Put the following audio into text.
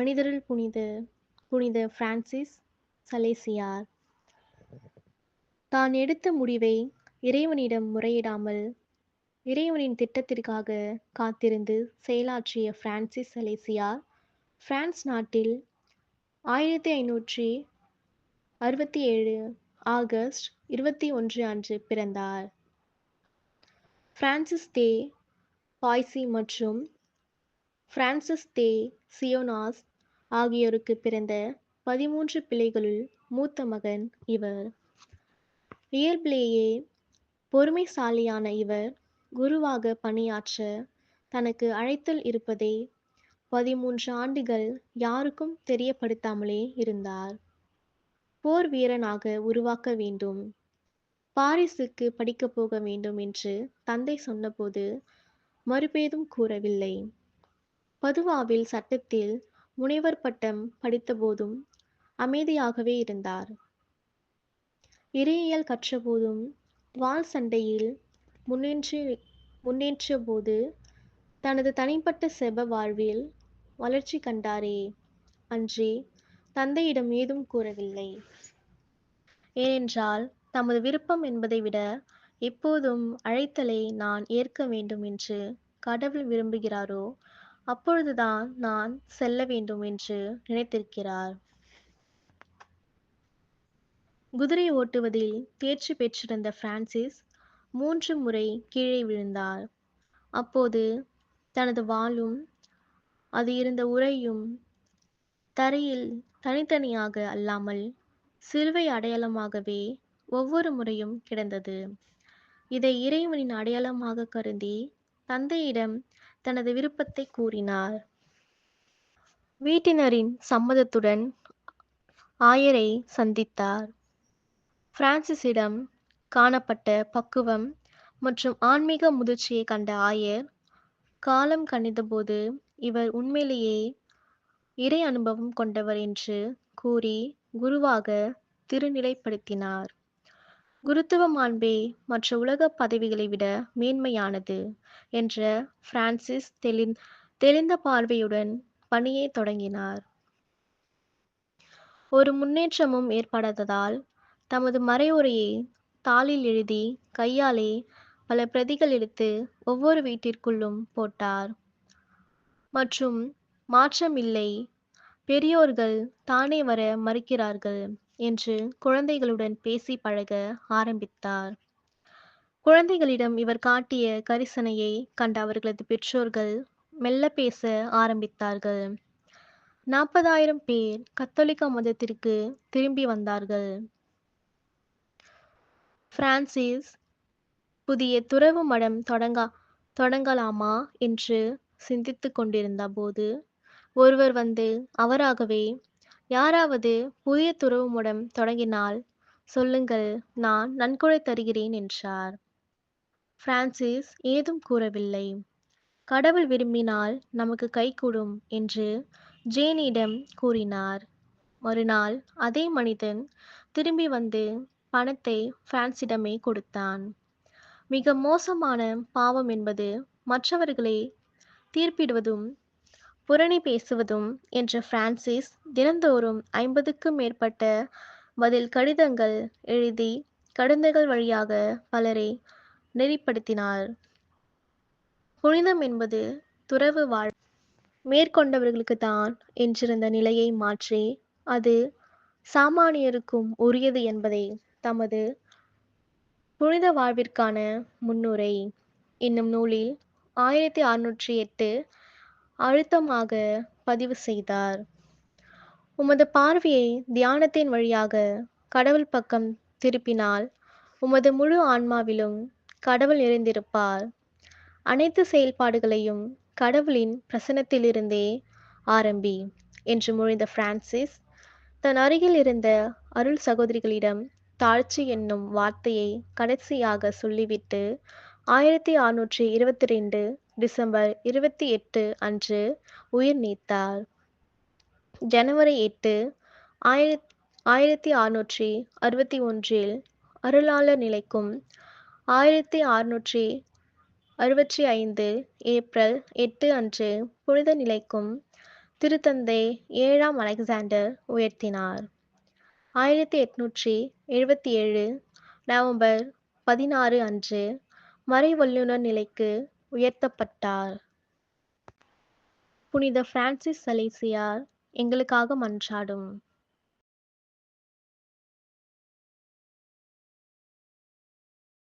மனிதரில் புனித புனித பிரான்சிஸ் சலேசியார். தான் எடுத்த முடிவை இறைவனிடம் முறையிடாமல் இறைவனின் திட்டத்திற்காக காத்திருந்து செயலாற்றிய பிரான்சிஸ் சலேசியார் பிரான்ஸ் நாட்டில் ஆயிரத்தி ஐநூற்றி அறுபத்தி ஏழு ஆகஸ்ட் இருபத்தி ஒன்று அன்று பிறந்தார். பிரான்சிஸ் தே பாய்சி மற்றும் பிரான்சிஸ் தே சியோனாஸ் ஆகியோருக்கு பிறந்த பதிமூன்று பிள்ளைகளுள் மூத்த மகன் இவர். இயல்பிலேயே பொறுமைசாலியான இவர் குருவாக பணியாற்ற தனக்கு அழைத்தல் இருப்பதை பதிமூன்று ஆண்டுகள் யாருக்கும் தெரியப்படுத்தாமலே இருந்தார். போர் வீரனாக உருவாக்க வேண்டும். பாரிஸுக்கு படிக்கப் போக வேண்டும் என்று தந்தை சொன்னபோது மறுபேதும் கூறவில்லை. பதுவாவில் சட்டத்தில் முனைவர் பட்டம் படித்தபோதும் அமைதியாகவே இருந்தார். இறையியல் கற்றபோதும் வால் சண்டையில் முன்னேற்றி முன்னேற்றிய போது தனது தனிப்பட்ட செப வாழ்வில் வளர்ச்சி கண்டாரே அன்றி தந்தையிடம் ஏதும் கூறவில்லை. ஏனென்றால் தமது விருப்பம் என்பதை விட எப்போதும் அழைத்தலை நான் ஏற்க வேண்டும் என்று கடவுள் விரும்புகிறாரோ அப்பொழுதுதான் நான் செல்ல வேண்டும் என்று நினைத்திருக்கிறார். குதிரை ஓட்டுவதில் தேர்ச்சி பெற்றிருந்த பிரான்சிஸ் மூன்று முறை கீழே விழுந்தார். அப்போது தனது வாளும் அது இருந்த உரையும் தரையில் தனித்தனியாக அல்லாமல் சிலுவை அடையாளமாகவே ஒவ்வொரு முறையும் கிடந்தது. இதை இறைவனின் அடையாளமாக கருதி தந்தையிடம் தனது விருப்பத்தை கூறினார். வீட்டினரின் சம்மதத்துடன் ஆயரை சந்தித்தார். பிரான்சிஸிடம் காணப்பட்ட பக்குவம் மற்றும் ஆன்மீக முதிர்ச்சியை கண்ட ஆயர் காலம் கணிதபோது இவர் உண்மையிலேயே இறை அனுபவம் கொண்டவர் என்று கூறி குருவாக திருநிலைப்படுத்தினார். குருத்துவ மாண்பே மற்ற உலக பதவிகளை விட மேன்மையானது என்ற பிரான்சிஸ் தெளிந் தெளிந்த பார்வையுடன் பணியை தொடங்கினார். ஒரு முன்னேற்றமும் ஏற்படாததால் தமது மறைவுரையை தாளில் எழுதி கையாலே பல பிரதிகள் எடுத்து ஒவ்வொரு வீட்டிற்குள்ளும் போட்டார். மற்றும் மாற்றமில்லை பெரியோர்கள் தானே வர மறுக்கிறார்கள் என்று குழந்தைகளுடன் பேசி பழக ஆரம்பித்தார். குழந்தைகளிடம் இவர் காட்டிய கரிசனையை கண்ட அவர்களது பெற்றோர்கள் மெல்ல பேச ஆரம்பித்தார்கள். நாற்பதாயிரம் பேர் கத்தோலிக்க மதத்திற்கு திரும்பி வந்தார்கள். பிரான்சிஸ் புதிய துறவு மடம் தொடங்கா தொடங்கலாமா என்று சிந்தித்து கொண்டிருந்த போது ஒருவர் வந்து அவராகவே யாராவது புதிய துறவு தொடங்கினால் சொல்லுங்கள் நான் நன்கொடை தருகிறேன் என்றார். பிரான்சிஸ் ஏதும் கூறவில்லை. கடவுள் விரும்பினால் நமக்கு கைகூடும் என்று ஜேனிடம் கூறினார். மறுநாள் அதே மனிதன் திரும்பி வந்து பணத்தை பிரான்சிடமே கொடுத்தான். மிக மோசமான பாவம் என்பது மற்றவர்களை தீர்ப்பிடுவதும் புரணி பேசுவதும் என்ற பிரான்சிஸ் தினந்தோறும் ஐம்பதுக்கும் மேற்பட்ட பதில் கடிதங்கள் எழுதி கடிதங்கள் வழியாக பலரை நெறிப்படுத்தினார். புனிதம் என்பது துறவு வாழ் மேற்கொண்டவர்களுக்கு தான் என்றிருந்த நிலையை மாற்றி அது சாமானியருக்கும் உரியது என்பதை தமது புனித வாழ்விற்கான முன்னுரை. என்னும் நூலில் ஆயிரத்தி அறுநூற்றி எட்டு அழுத்தமாக பதிவு செய்தார். உமது பார்வையை தியானத்தின் வழியாக கடவுள் பக்கம் திருப்பினால் உமது முழு ஆன்மாவிலும் கடவுள் நிறைந்திருப்பார். அனைத்து செயல்பாடுகளையும் கடவுளின் பிரசனத்திலிருந்தே ஆரம்பி என்று முழிந்த பிரான்சிஸ் தன் அருகில் இருந்த அருள் சகோதரிகளிடம் தாழ்ச்சி என்னும் வார்த்தையை கடைசியாக சொல்லிவிட்டு ஆயிரத்தி அறுநூற்றி இருபத்தி ரெண்டு டிசம்பர் இருபத்தி எட்டு அன்று உயிர் நீத்தார். ஜனவரி எட்டு ஆயிரத் ஆயிரத்தி அறுநூற்றி அறுபத்தி ஒன்றில் அருளாளர் நிலைக்கும் ஆயிரத்தி அறுநூற்றி அறுபத்தி ஐந்து ஏப்ரல் எட்டு அன்று புனித நிலைக்கும் திருத்தந்தை ஏழாம் அலெக்சாண்டர் உயர்த்தினார். ஆயிரத்தி எட்நூற்றி எழுபத்தி ஏழு நவம்பர் பதினாறு அன்று மறைவல்லுனர் நிலைக்கு உயர்த்தப்பட்டார். புனித பிரான்சிஸ் சலேசியார் எங்களுக்காக மன்றாடும்.